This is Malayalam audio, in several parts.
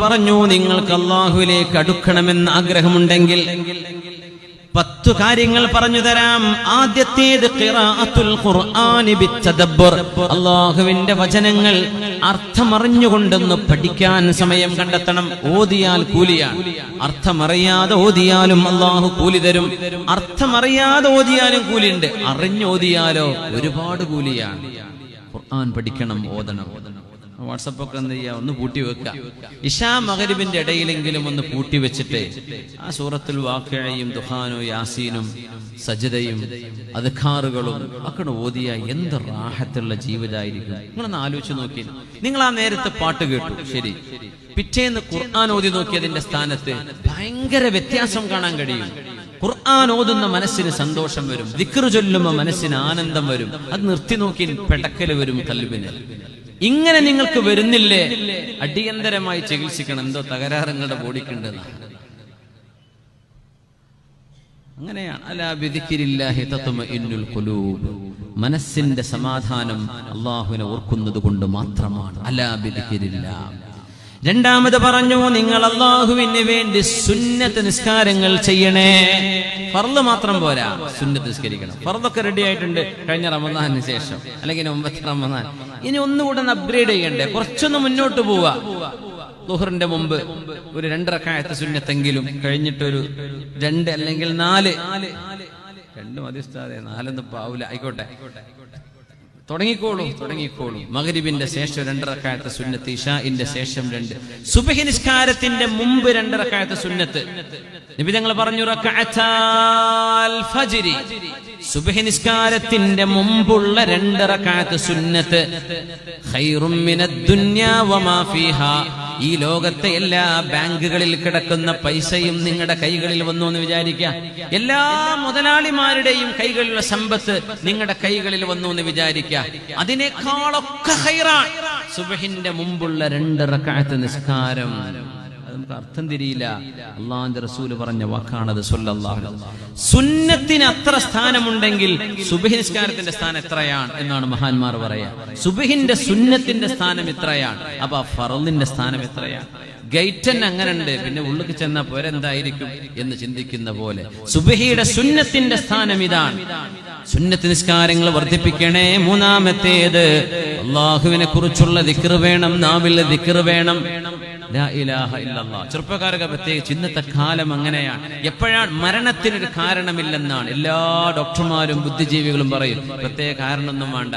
പറഞ്ഞു നിങ്ങൾക്ക് അള്ളാഹുവിലേക്ക് അടുക്കണമെന്ന് ആഗ്രഹമുണ്ടെങ്കിൽ പത്തു കാര്യങ്ങൾ പറഞ്ഞു തരാം. ആദ്യത്തേത് അള്ളാഹുവിന്റെ വചനങ്ങൾ അർത്ഥമറിഞ്ഞുകൊണ്ടൊന്ന് പഠിക്കാൻ സമയം കണ്ടെത്തണം. ഓതിയാൽ കൂലിയാണ് അർത്ഥമറിയാതെ ഓതിയാലും അള്ളാഹു കൂലി തരും. അർത്ഥമറിയാതെ ഓതിയാലും കൂലിയുണ്ട്. അറിഞ്ഞോതിയാലോ ഒരുപാട് കൂലിയാണ് ഖുർആൻ പഠിക്കണം ഓതണം. വാട്സപ്പ് ഒക്കെ എന്ത് ചെയ്യുക ഒന്ന് പൂട്ടി വെക്കുക ഇഷാ മകരിബിന്റെ ഇടയിലെങ്കിലും ഒന്ന് പൂട്ടി വെച്ചിട്ട് ആ സൂറത്തിൽ വാക്കിഴയും ദുഹാനും യാസീനും സജിതയും അധികാറുകളും ഒക്കെ ഓതിയ എന്ത് റാഹത്തുള്ള ജീവിതമായിരിക്കും നിങ്ങളൊന്ന് ആലോചിച്ച് നോക്കി. നിങ്ങൾ ആ നേരത്തെ പാട്ട് കേട്ടു. ശരി. പിറ്റേന്ന് ഖുർആൻ ഓതി നോക്കിയതിന്റെ സ്ഥാനത്ത് ഭയങ്കര വ്യത്യാസം കാണാൻ കഴിയും. ഖുർആൻ ഓതുന്ന മനസ്സിന് സന്തോഷം വരും. ദിക്റ് ചൊല്ലുമ്പോ മനസ്സിന് ആനന്ദം വരും. അത് നിർത്തി നോക്കി പെടക്കൽ വരും കല്ലുവിന് ഇങ്ങനെ നിങ്ങൾക്ക് വരുന്നില്ലേ? അടിയന്തരമായി ചികിത്സിക്കണം. എന്തോ തകരാറ് നിങ്ങളുടെ ബോഡിക്കുണ്ടെന്ന്. അങ്ങനെയാണ്. അലാ ബിദിക്രില്ലാഹി തത്മഇന്നുൽ ഖുലൂബ്. മനസ്സിന്റെ സമാധാനം അള്ളാഹുവിനെ ഓർക്കുന്നത് കൊണ്ട് മാത്രമാണ്. അലാ ബിദിക്രില്ലാ രണ്ടാമത് പറഞ്ഞു നിങ്ങൾ അള്ളാഹുവിന് വേണ്ടി സുന്നത്ത് നിസ്കാരങ്ങൾ ചെയ്യണേ. ഫർൾ മാത്രം പോരാ സുന്നത്ത് നിസ്കരിക്കണം. ഫർദൊക്കെ റെഡി ആയിട്ടുണ്ട് കഴിഞ്ഞ റമദാനിന് ശേഷം അല്ലെങ്കിൽ ഒമ്പത്തി റമദാൻ. ഇനി ഒന്നുകൂടെ ഒന്ന് അപ്ഗ്രേഡ് ചെയ്യണ്ടേ? കുറച്ചൊന്ന് മുന്നോട്ട് പോവാ ലുഹറിന്റെ മുമ്പ് ഒരു രണ്ടരക്കായത്തെ സുന്നത്തെങ്കിലും കഴിഞ്ഞിട്ടൊരു രണ്ട് അല്ലെങ്കിൽ നാല്. രണ്ട് മതിസ്താതെ നാലൊന്നും പാവില്ല ആയിക്കോട്ടെ. തുടങ്ങിക്കോളൂ തുടങ്ങിക്കോളൂ. മകരിബിന്റെ ശേഷം രണ്ടരക്കായത്തെ സുന്നത്ത് ഇഷാഇന്റെ ശേഷം രണ്ട്. സുബഹി നിസ്കാരത്തിന്റെ മുമ്പ് രണ്ടരക്കായത്തെ സുന്നത്ത്. നബി ഞങ്ങൾ പറഞ്ഞു സുബഹി നിസ്കാരത്തിന്റെ മുമ്പുള്ള രണ്ടരക്കായത്തെ സുന്നത്ത്. ഖൈറും മിനദ് ദുനിയാ വമാ ഫീഹാ. ഈ ലോകത്തെ എല്ലാ ബാങ്കുകളിൽ കിടക്കുന്ന പൈസയും നിങ്ങളുടെ കൈകളിൽ വന്നു എന്ന് വിചാരിക്കുക. എല്ലാ മുതലാളിമാരുടെയും കൈകളിലുള്ള സമ്പത്ത് നിങ്ങളുടെ കൈകളിൽ വന്നു എന്ന് വിചാരിക്കുക. അതിനേക്കാളൊക്കെ സുബഹിന്റെ മുമ്പുള്ള രണ്ട് റക്കായത്ത് നിസ്കാരം. നമുക്ക് അർത്ഥം തിരിയില്ല. അള്ളാന്റെ റസൂൽ പറഞ്ഞ വാക്കാണത് സുന്നത്തിന് അത്ര സ്ഥാനമുണ്ടെങ്കിൽ സുബഹി നിസ്കാരത്തിന്റെ സ്ഥാനം എത്രയാണ് എന്നാണ് മഹാന്മാർ പറയാ. സുബഹിന്റെ സുന്നത്തിന്റെ സ്ഥാനം ഇത്രയാണ് അപ്പൊ ഫറലിന്റെ സ്ഥാനം എത്രയാണ്? ഗൈറ്റൻ അങ്ങനെ ഉണ്ട് പിന്നെ ഉള്ളിൽ ചെന്ന പോരെന്തായിരിക്കും എന്ന് ചിന്തിക്കുന്ന പോലെ. സുബഹിയുടെ സുന്നത്തിന്റെ സ്ഥാനം ഇതാണ്. സുന്നത്ത് നിസ്കാരങ്ങൾ വർദ്ധിപ്പിക്കണേ മൂന്നാമത്തേത്. അള്ളാഹുവിനെ കുറിച്ചുള്ള ദിക്കർ വേണം നാവിലെ ദിക്കർ വേണം. ചെറുപ്പക്കാരൊക്കെ പ്രത്യേകിച്ച് ഇന്നത്തെ കാലം അങ്ങനെയാണ്. എപ്പോഴാണ് മരണത്തിനൊരു കാരണമില്ലെന്നാണ് എല്ലാ ഡോക്ടർമാരും ബുദ്ധിജീവികളും പറയും. പ്രത്യേക കാരണമൊന്നും വേണ്ട.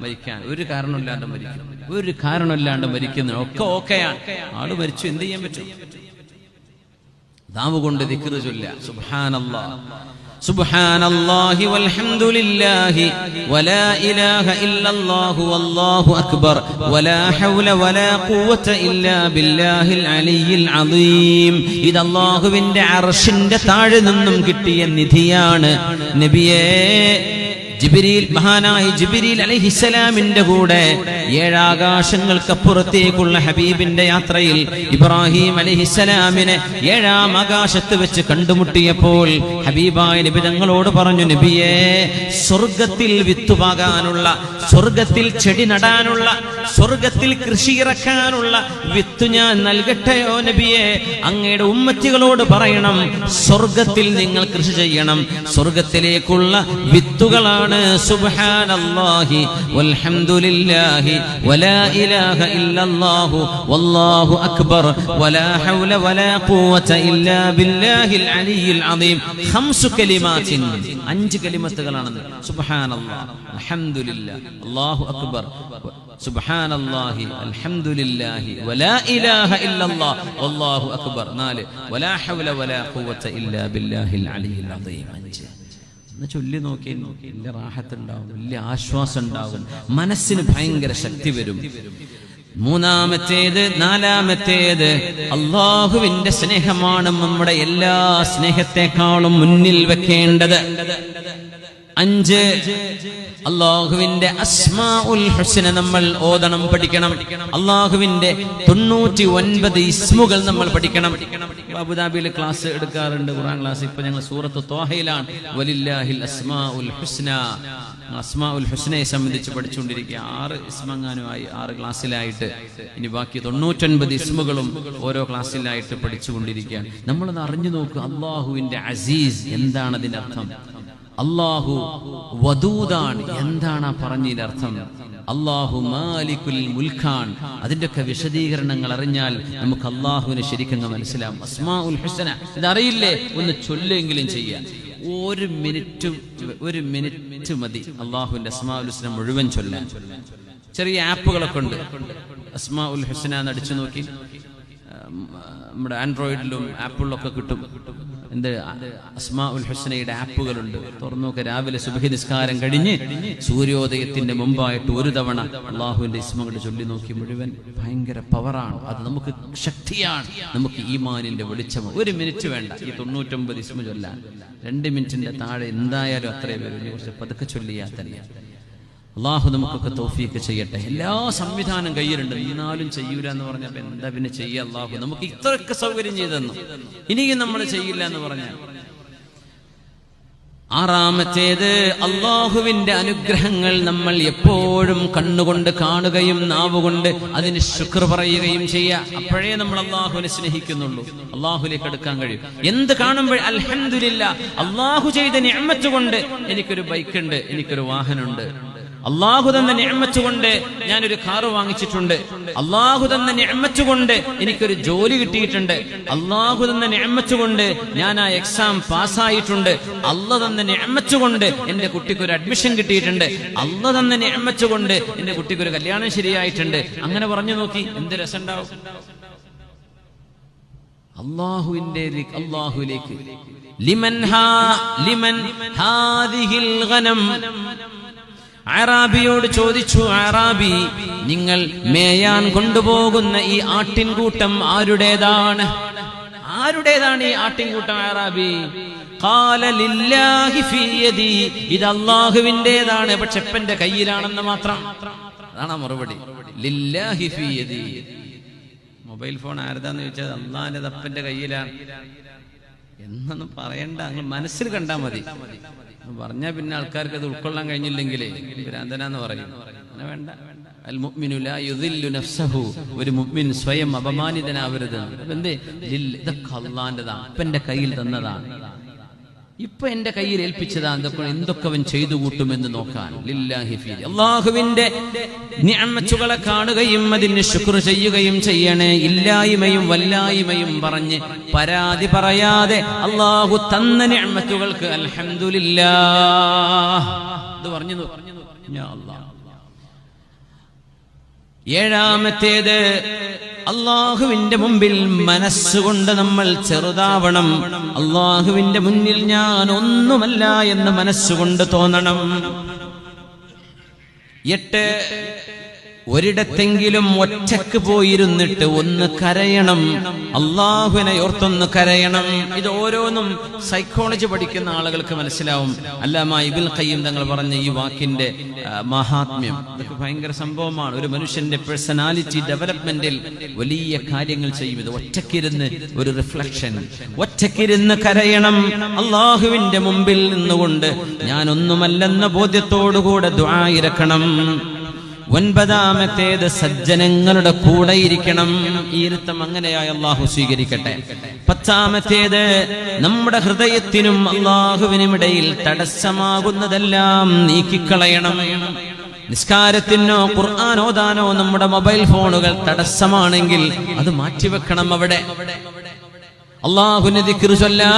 മരിക്കാൻ. ഒരു കാരണമില്ലാണ്ട് മരിക്കും. ഒരു കാരണമില്ലാണ്ട് മരിക്കുന്നു ഒക്കെ ഓക്കെയാണ്. ആൾ മരിച്ചു. എന്ത് ചെയ്യാൻ പറ്റും? ദാവ് കൊണ്ട് ദിക്റ് ചൊല്ല സുബ്ഹാനല്ലാഹ് سبحان الله والحمد لله ولا إله إلا الله والله أكبر ولا حول ولا قوة إلا بالله العلي العظيم إذا الله بند عرشند താഴെ നിന്നും കിട്ടിയ നിധിയാണ് നബിയേ ജിബിരിൽ മഹാനായ ജിബിരിൽ അലഹിസലാമിന്റെ കൂടെ ഏഴാകാശങ്ങൾക്കപ്പുറത്തേക്കുള്ള ഹബീബിന്റെ യാത്രയിൽ ഇബ്രാഹിം അലഹിസലാമിനെ ഏഴാം ആകാശത്ത് വെച്ച് കണ്ടുമുട്ടിയപ്പോൾ ഹബീബായ നബി തങ്ങളോട് പറഞ്ഞു നബിയെ സ്വർഗത്തിൽ വിത്തുപാകാനുള്ള സ്വർഗത്തിൽ ചെടി നടാനുള്ള സ്വർഗത്തിൽ കൃഷി ഇറക്കാനുള്ള വിത്ത് ഞാൻ നൽകട്ടെയോ നബിയെ? അങ്ങയുടെ ഉമ്മത്തികളോട് പറയണം സ്വർഗത്തിൽ നിങ്ങൾ കൃഷി ചെയ്യണം. സ്വർഗത്തിലേക്കുള്ള വിത്തുകളാണ്. സുബ്ഹാനല്ലാഹി വൽഹംദുലില്ലാഹി വലാ ഇലാഹ ഇല്ലല്ലാഹു വല്ലാഹു അക്ബർ വലാ ഹൗല വലാ ഖുവത ഇല്ലാ ബില്ലാഹിൽ അലിയിൽ ഖംസു കലിമാത്തിൻ അഞ്ച് കലിമത്തുകളാണെന്ന്. സുബ്ഹാനല്ലാഹ് അൽഹംദുലില്ലാഹ് അല്ലാഹു അക്ബർ. സുബ്ഹാനല്ലാഹി അൽഹംദുലില്ലാഹി വലാ ഇലാഹ ഇല്ലല്ലാഹ് വല്ലാഹു അക്ബർ. നാല് വലാ ഹൗല വലാ ഖുവത ഇല്ലാ ബില്ലാഹിൽ അലിയിൽ അദീം. അഞ്ച്. ഒന്ന് ചൊല്ലി നോക്കി വലിയ റാഹത്തുണ്ടാവും വലിയ ആശ്വാസം ഉണ്ടാവും മനസ്സിന് ഭയങ്കര ശക്തി വരും. മൂന്നാമത്തേത് നാലാമത്തേത് അള്ളാഹുവിന്റെ സ്നേഹമാണ് നമ്മുടെ എല്ലാ സ്നേഹത്തെക്കാളും മുന്നിൽ വെക്കേണ്ടത്. അഞ്ച്. അള്ളാഹുവിന്റെ അസ്മാ ഉൽ ഹുസ്ന നമ്മൾ ഓതണം പഠിക്കണം. അള്ളാഹുവിന്റെ തൊണ്ണൂറ്റി ഒൻപത് ഇസ്മുകൾ നമ്മൾ പഠിക്കണം. അബുദാബിയിൽ ക്ലാസ് എടുക്കാറുണ്ട് ഖുറാൻ ക്ലാസ്. ഇപ്പൊ ഞങ്ങൾ സൂറത്ത് തോഹയിലാണ് വലില്ലാഹിൽ അസ്മാ ഉൽ ഹുസ്ന. അസ്മാ ഉൽ ഹുസ്നയെ സംബന്ധിച്ച് പഠിച്ചുകൊണ്ടിരിക്കുക. ആറ് ഇസ്മങ്ങാനുമായി ആറ് ക്ലാസ്സിലായിട്ട്. ഇനി ബാക്കി തൊണ്ണൂറ്റൊൻപത് ഇസ്മുകളും ഓരോ ക്ലാസ്സിലായിട്ട് പഠിച്ചുകൊണ്ടിരിക്കുകയാണ്. നമ്മളത് അറിഞ്ഞു നോക്കുക അള്ളാഹുവിന്റെ അസീസ്. എന്താണ് അതിന്റെ അർത്ഥം? അള്ളാഹു വദൂദാണ് എന്താണ് ആ പറഞ്ഞതിന്റെ അർത്ഥം അള്ളാഹു മാലിക്കുൽ മുൽഖാൻ. അതിന്റെയൊക്കെ വിശദീകരണങ്ങൾ അറിഞ്ഞാൽ നമുക്ക് അള്ളാഹുവിനെ ശരിക്കും മനസ്സിലാവും. അസ്മാ ഉൽ ഹുസന. ഇതറിയില്ലേ? ഒന്ന് ചൊല്ലെങ്കിലും ചെയ്യാം. ഒരു മിനിറ്റും ഒരു മിനിറ്റ് മതി അള്ളാഹുവിന്റെ അസ്മാ ഉൽ ഹുസന മുഴുവൻ ചൊല്ലാൻ. ചെറിയ ആപ്പുകളൊക്കെ ഉണ്ട്. അസ്മാ ഉൽ ഹുസന എന്ന് അടിച്ചു നോക്കി. നമ്മുടെ ആൻഡ്രോയിഡിലും ആപ്പിളിലൊക്കെ കിട്ടും. എന്ത്? അസ്മാ ഉൽ ഹുസ്നയുടെ ആപ്പുകളുണ്ട്. തുറന്നു നോക്കുക രാവിലെ സുബഹി നിസ്കാരം കഴിഞ്ഞ് സൂര്യോദയത്തിന്റെ മുമ്പായിട്ട് ഒരു തവണ അള്ളാഹുവിന്റെ ഇസ്മകൾ ചൊല്ലി നോക്കി മുഴുവൻ ഭയങ്കര പവറാണ് അത് നമുക്ക് ശക്തിയാണ്. നമുക്ക് ഈമാനിന്റെ വെളിച്ചം. ഒരു മിനിറ്റ് വേണ്ട. ഈ തൊണ്ണൂറ്റൊമ്പത് ഇസ്മ ചൊല്ലാൻ. രണ്ട് മിനിറ്റിന്റെ താഴെ എന്തായാലും അത്രയും കുറച്ച് പതുക്കെ ചൊല്ലിയാൽ തന്നെ. അള്ളാഹു നമുക്കൊക്കെ തോഫിയൊക്കെ ചെയ്യട്ടെ. എല്ലാ സംവിധാനം കയ്യിലുണ്ട്. എന്നാലും ചെയ്യൂല എന്ന് പറഞ്ഞപ്പോ എന്താ പിന്നെ ചെയ്യുക അള്ളാഹു നമുക്ക് ഇത്രയൊക്കെ സൗകര്യം ചെയ്തെന്നു? ഇനിയും നമ്മൾ ചെയ്യില്ല എന്ന് പറഞ്ഞ. ആറാമത്തേത് അള്ളാഹുവിന്റെ അനുഗ്രഹങ്ങൾ നമ്മൾ എപ്പോഴും കണ്ണുകൊണ്ട് കാണുകയും നാവുകൊണ്ട് അതിന് ശുക്ർ പറയുകയും ചെയ്യുക അപ്പോഴേ നമ്മൾ അള്ളാഹുവിനെ സ്നേഹിക്കുന്നുള്ളൂ. അള്ളാഹുലേക്ക് എടുക്കാൻ കഴിയും. എന്ത് കാണുമ്പോൾ അൽഹന്ദില്ല അള്ളാഹു ചെയ്ത നിഅമത്ത് കൊണ്ട് എനിക്കൊരു ബൈക്കുണ്ട് എനിക്കൊരു വാഹനമുണ്ട്. അള്ളാഹു തന്ന നിഅമത്ത് കൊണ്ട് ഞാനൊരു കാറ് വാങ്ങിച്ചിട്ടുണ്ട്. അള്ളാഹു തന്ന നിഅമത്ത് കൊണ്ട് എനിക്കൊരു ജോലി കിട്ടിയിട്ടുണ്ട്. അള്ളാഹു തന്ന നിഅമത്ത് കൊണ്ട് ഞാൻ ആ എക്സാം പാസ്സായിട്ടുണ്ട്. അല്ല തന്ന നിഅമത്ത് കൊണ്ട് എന്റെ കുട്ടിക്ക് ഒരു അഡ്മിഷൻ കിട്ടിയിട്ടുണ്ട്. അല്ല തന്ന നിഅമത്ത് കൊണ്ട് എന്റെ കുട്ടിക്ക് ഒരു കല്യാണം ശരിയായിട്ടുണ്ട്. അങ്ങനെ പറഞ്ഞു നോക്കി എന്ത് രസമുണ്ടാവും അള്ളാഹുവിന്റെ അള്ളാഹുലേക്ക്. ലിമൻ ഹാ ലിമൻ ഹാദിഹിൽ ഗനം. അറാബിയോട് ചോദിച്ചു അറാബി നിങ്ങൾ മേയാൻ കൊണ്ടുപോകുന്ന ഈ ആട്ടിൻകൂട്ടം ആരുടേതാണ്? ആരുടേതാണ് ഈ ആട്ടിൻകൂട്ടം അറാബി. ഇത് അള്ളാഹുവിന്റെതാണ് പക്ഷെ എപ്പന്റെ കയ്യിലാണെന്ന് മാത്രം. അതാണ് മറുപടി. മൊബൈൽ ഫോൺ ആരുതാന്ന് ചോദിച്ചാൽ അള്ളാഹിന്റെ തപ്പന്റെ കയ്യിലാണ്. എന്നൊന്നും പറയണ്ട. അങ്ങ് മനസ്സിൽ കണ്ടാ മതി. പറഞ്ഞാ പിന്നെ ആൾക്കാർക്ക് അത് ഉൾക്കൊള്ളാൻ കഴിഞ്ഞില്ലെങ്കിലേ ഭ്രാന്തനാന്ന് പറയും. അങ്ങനെ വേണ്ട. ഒരു മുഅ്മിൻ സ്വയം അപമാനിതനാവരുത് എന്തേ ഇതൊക്കെ അള്ളാന്റെതാ അപ്പന്റെ കയ്യിൽ തന്നതാണ്. ഇപ്പൊ എന്റെ കയ്യിൽ ഏൽപ്പിച്ചതാ എന്തൊക്കെ എന്തൊക്കെ അവൻ ചെയ്തു കൂട്ടുമെന്ന് നോക്കാൻ. അള്ളാഹുവിന്റെ നിഅമത്തുകളെ കാണുകയും അതിന് ശുക്ർ ചെയ്യുകയും ചെയ്യണേ. ഇല്ലായ്മയും വല്ലായ്മയും പറഞ്ഞ് പരാതി പറയാതെ അള്ളാഹു തന്ന നിഅമത്തുകൾക്ക് അൽഹംദുലില്ലാ ഇത് പറഞ്ഞു ഏഴാമത്തേത് അള്ളാഹുവിന്റെ മുമ്പിൽ മനസ്സുകൊണ്ട് നമ്മൾ ചെറുതാവണം. അള്ളാഹുവിന്റെ മുന്നിൽ ഞാൻ ഒന്നുമല്ല എന്ന് മനസ്സുകൊണ്ട് തോന്നണം. എട്ട് ഒരിടത്തെങ്കിലും ഒറ്റയ്ക്ക് പോയിരുന്നിട്ട് ഒന്ന് കരയണം. അള്ളാഹുവിനെ ഓർത്തൊന്ന് കരയണം. ഇത് ഓരോന്നും സൈക്കോളജി പഠിക്കുന്ന ആളുകൾക്ക് മനസ്സിലാവും. അല്ലാമ ഇബിൽ ഖയ്യം തങ്ങൾ പറഞ്ഞ ഈ വാക്കിന്റെ മഹാത്മ്യം. ഇതൊക്കെ ഭയങ്കര സംഭവമാണ്. ഒരു മനുഷ്യന്റെ പേഴ്സണാലിറ്റി ഡെവലപ്മെന്റിൽ വലിയ കാര്യങ്ങൾ ചെയ്യും. ഇത് ഒറ്റക്കിരുന്ന് ഒരു റിഫ്ലക്ഷൻ ഒറ്റക്കിരുന്ന് കരയണം. അള്ളാഹുവിന്റെ മുമ്പിൽ നിന്നുകൊണ്ട് ഞാൻ ഒന്നുമല്ലെന്ന ബോധ്യത്തോടുകൂടെ ദ്വായിരക്കണം ഒൻപതാമത്തേത് സജ്ജനങ്ങളുടെ കൂടെ ഇരിക്കണം. ഈ ഇരുത്തം അങ്ങനെയായി അള്ളാഹു സ്വീകരിക്കട്ടെ. പത്താമത്തേത് നമ്മുടെ ഹൃദയത്തിനും അള്ളാഹുവിനും ഇടയിൽ തടസ്സമാകുന്നതെല്ലാം നീക്കിക്കളയണം. നിസ്കാരത്തിനോ ഖുർആൻ ഓതാനോ നമ്മുടെ മൊബൈൽ ഫോണുകൾ തടസ്സമാണെങ്കിൽ അത് മാറ്റിവെക്കണം അവിടെ. അള്ളാഹുവിനെ ദിക്ർ ചൊല്ലാൻ